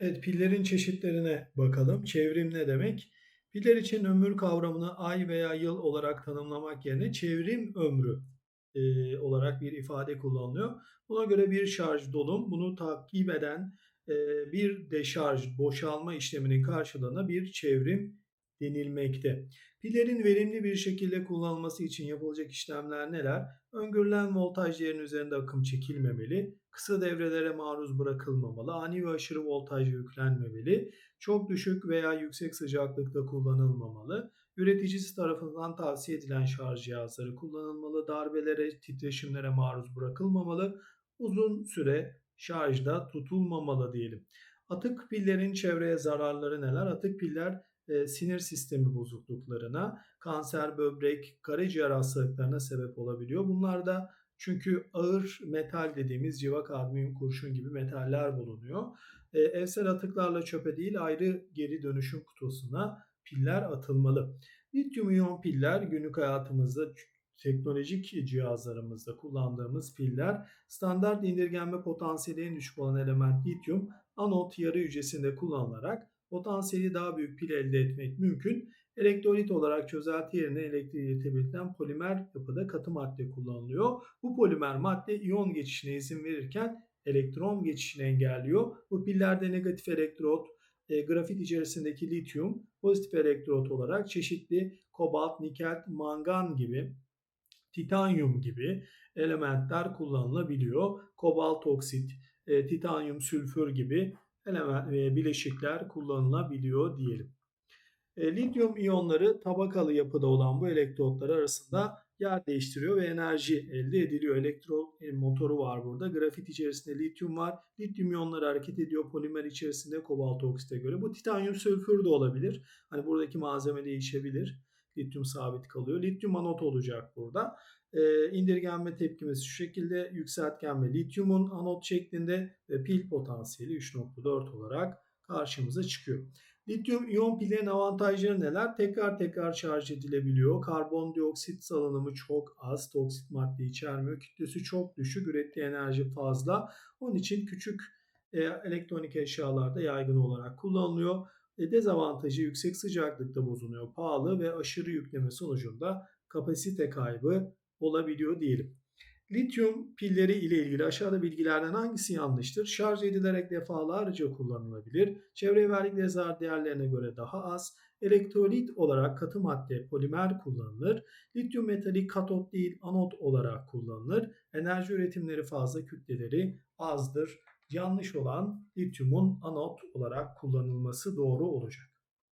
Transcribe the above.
Evet, pillerin çeşitlerine bakalım. Çevrim ne demek? Piller için ömür kavramını ay veya yıl olarak tanımlamak yerine çevrim ömrü e, olarak bir ifade kullanılıyor. Buna göre bir şarj dolum, bunu takip eden e, bir deşarj, boşalma işleminin karşılığına bir çevrim denilmekte. Pillerin verimli bir şekilde kullanılması için yapılacak işlemler neler? Öngörülen voltaj değerinin üzerinde akım çekilmemeli, kısa devrelere maruz bırakılmamalı, ani ve aşırı voltaj yüklenmemeli, çok düşük veya yüksek sıcaklıkta kullanılmamalı, üreticisi tarafından tavsiye edilen şarj cihazları kullanılmalı, darbelere, titreşimlere maruz bırakılmamalı, uzun süre şarjda tutulmamalı diyelim. Atık pillerin çevreye zararları neler? Atık piller e, sinir sistemi bozukluklarına, kanser, böbrek, karaciğer hastalıklarına sebep olabiliyor. Bunlar da çünkü ağır metal dediğimiz civa, kadmiyum, kurşun gibi metaller bulunuyor. E, evsel atıklarla çöpe değil ayrı geri dönüşüm kutusuna piller atılmalı. Lityum iyon piller günlük hayatımızda teknolojik cihazlarımızda kullandığımız piller standart indirgenme potansiyeli en düşük olan element lityum anot yarı hücresinde kullanılarak potansiyeli daha büyük pil elde etmek mümkün. Elektrolit olarak çözelti yerine elektriği iletebilen polimer yapıda katı madde kullanılıyor. Bu polimer madde iyon geçişine izin verirken elektron geçişini engelliyor. Bu pillerde negatif elektrot, e, grafit içerisindeki lityum, pozitif elektrot olarak çeşitli kobalt, nikel, mangan gibi, titanyum gibi elementler kullanılabiliyor. Kobalt oksit, e, titanyum sülfür gibi element ve bileşikler kullanılabiliyor diyelim. E, lityum iyonları tabakalı yapıda olan bu elektrotlar arasında yer değiştiriyor ve enerji elde ediliyor. Elektron e, motoru var burada. Grafit içerisinde lityum var. Lityum iyonları hareket ediyor polimer içerisinde kobalt oksite göre. Bu titanyum sülfür de olabilir. Hani buradaki malzeme değişebilir. Lityum sabit kalıyor. Lityum anot olacak burada. E, indirgenme tepkimesi şu şekilde yükseltgenme lityumun anot şeklinde ve pil potansiyeli 3.4 olarak karşımıza çıkıyor. Lityum iyon pillerin avantajları neler? Tekrar tekrar şarj edilebiliyor. Karbondioksit salınımı çok az. Toksit madde içermiyor. Kütlesi çok düşük. Ürettiği enerji fazla. Onun için küçük e, elektronik eşyalarda yaygın olarak kullanılıyor. E, dezavantajı yüksek sıcaklıkta bozuluyor. Pahalı ve aşırı yükleme sonucunda kapasite kaybı olabiliyor diyelim. Lityum pilleri ile ilgili aşağıda bilgilerden hangisi yanlıştır? Şarj edilerek defalarca kullanılabilir. Çevreye verdikleri zarar değerlerine göre daha az. Elektrolit olarak katı madde polimer kullanılır. Lityum metalik katot değil anot olarak kullanılır. Enerji üretimleri fazla kütleleri azdır. Yanlış olan lityumun anot olarak kullanılması doğru olacak.